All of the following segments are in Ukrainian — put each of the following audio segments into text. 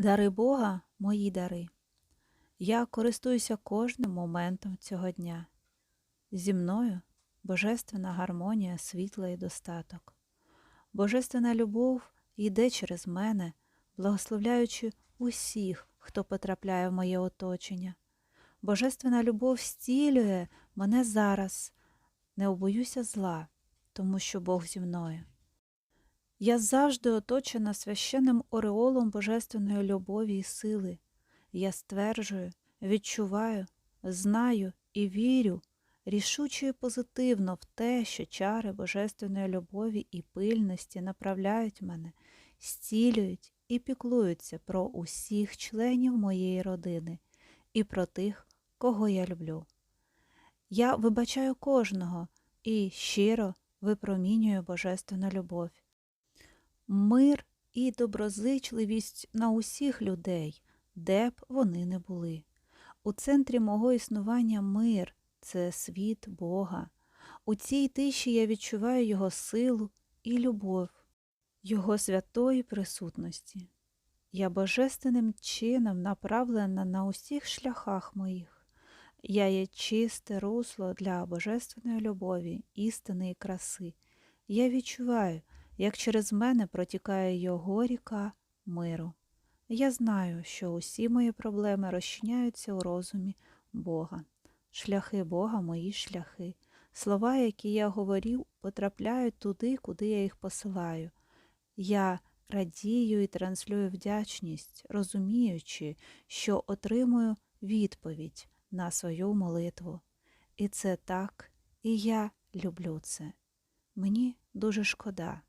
Дари Бога мої дари. Я користуюся кожним моментом цього дня. Зі мною божественна гармонія, світла і достаток. Божественна любов йде через мене, благословляючи усіх, хто потрапляє в моє оточення. Божественна любов зцілює мене зараз. Не обоюся зла, тому що Бог зі мною. Я завжди оточена священним ореолом божественної любові і сили. Я стверджую, відчуваю, знаю і вірю рішуче і позитивно в те, що чари божественної любові і пильності направляють мене, зцілюють і піклуються про усіх членів моєї родини і про тих, кого я люблю. Я вибачаю кожного і щиро випромінюю божественну любов. Мир і доброзичливість на усіх людей, де б вони не були. У центрі мого існування мир це світ Бога. У цій тиші я відчуваю Його силу і любов, Його святої присутності. Я божественним чином направлена на усіх шляхах моїх. Я є чисте русло для божественної любові, істини і краси. Я відчуваю, як через мене протікає його ріка миру. Я знаю, що усі мої проблеми розчиняються у розумі Бога. Шляхи Бога мої шляхи. Слова, які я говорив, потрапляють туди, куди я їх посилаю. Я радію і транслюю вдячність, розуміючи, що отримую відповідь на свою молитву. І це так, і я люблю це. Мені дуже шкода.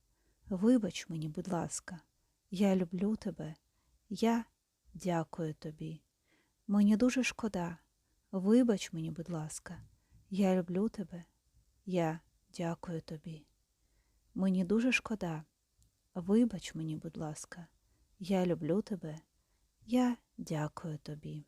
Вибач мені, будь ласка, я люблю тебе, я дякую тобі. Мені дуже шкода. Вибач мені, будь ласка, я люблю тебе, я дякую тобі. Мені дуже шкода. Вибач мені, будь ласка, я люблю тебе, я дякую тобі.